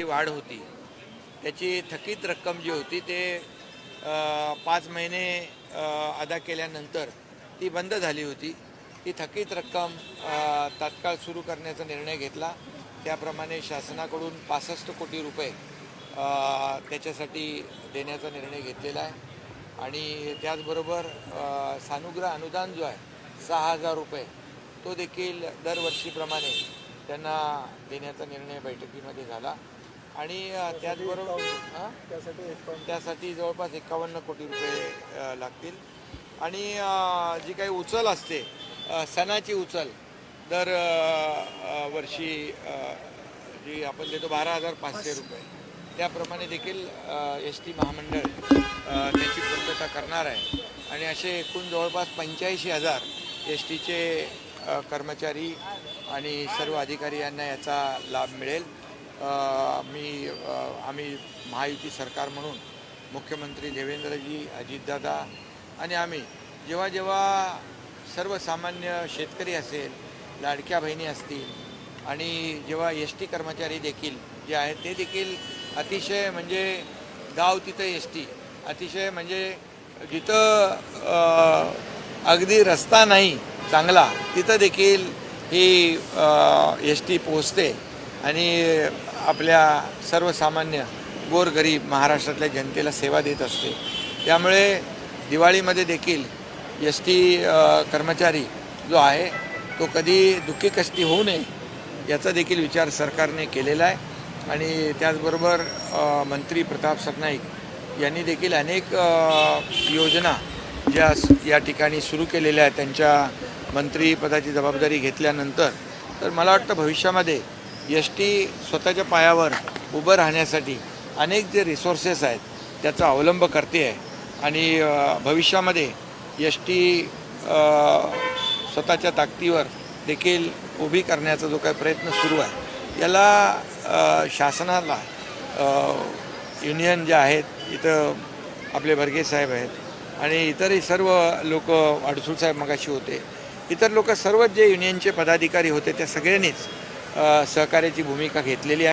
जी वाढ होती त्याची थकीत रक्कम जी होती ते पाच महिने अदा केल्यानंतर ती बंद झाली होती. ती थकीत रक्कम तात्काळ सुरू करण्याचा निर्णय घेतला. त्याप्रमाणे शासनाकडून पासष्ट कोटी रुपये त्याच्यासाठी देण्याचा निर्णय घेतलेला आहे. आणि त्याचबरोबर सानुग्रह अनुदान जो आहे सहा हजार रुपये तो देखील दरवर्षीप्रमाणे त्यांना देण्याचा निर्णय बैठकीमध्ये झाला. आणि त्याचबरोबर हां? त्यासाठी जवळपास एकावन्न कोटी रुपये लागतील. आणि जी काही उचल असते सणाची उचल दर वर्षी जी आपण देतो बारा हजार पाचशे रुपये. त्याप्रमाणे देखील एस टी महामंडळ त्याची पूर्तता करणार आहे. आणि असे एकूण जवळपास पंच्याऐंशी हजार एस टीचे कर्मचारी आणि सर्व अधिकारी यांना याचा लाभ मिळेल. मी आम्ही महायुती सरकार म्हणून मुख्यमंत्री देवेंद्रजी अजितदादा आणि आम्ही जेव्हा जेव्हा सर्वसामान्य शेतकरी असेल लाडक्या बहिणी असतील आणि जेव्हा एस टी कर्मचारी देखील जे आहेत ते देखील अतिशय म्हणजे गाव तिथं एस टी अतिशय म्हणजे जिथं अगदी रस्ता नाही चांगला तिथं देखील ही एस टी पोहोचते. आणि आपल्या सर्वसामान्य गोरगरीब महाराष्ट्रातल्या जनतेला सेवा देत असते. त्यामुळे दिवाळीमध्ये देखील एस टी कर्मचारी जो आहे तो कधी दुःखी कष्टी होऊ नये याचा देखील विचार सरकारने केलेला आहे. आणि त्याचबरोबर मंत्री प्रताप सरनाईक यांनी देखील अनेक योजना ज्या या ठिकाणी सुरू केलेल्या आहेत. त्यांच्या मंत्रीपदाची जबाबदारी घेतल्यानंतर तर मला वाटतं भविष्यामध्ये एस टी स्वतःच्या पायावर उभं राहण्यासाठी अनेक जे रिसोर्सेस आहेत त्याचा अवलंब करते आहे. आणि भविष्यामध्ये एस टी स्वतःच्या ताकदीवर देखील उभी करण्याचा जो काही प्रयत्न सुरू आहे याला शासनाला युनियन जे आहेत इथं आपले भरगे साहेब आहेत आणि इतरही सर्व लोक अडसूळ साहेब मगाशी होते. इतर लोक सर्वच जे युनियनचे पदाधिकारी होते त्या सगळ्यांनीच सहकार्याची भूमिका घेतलेली आहे.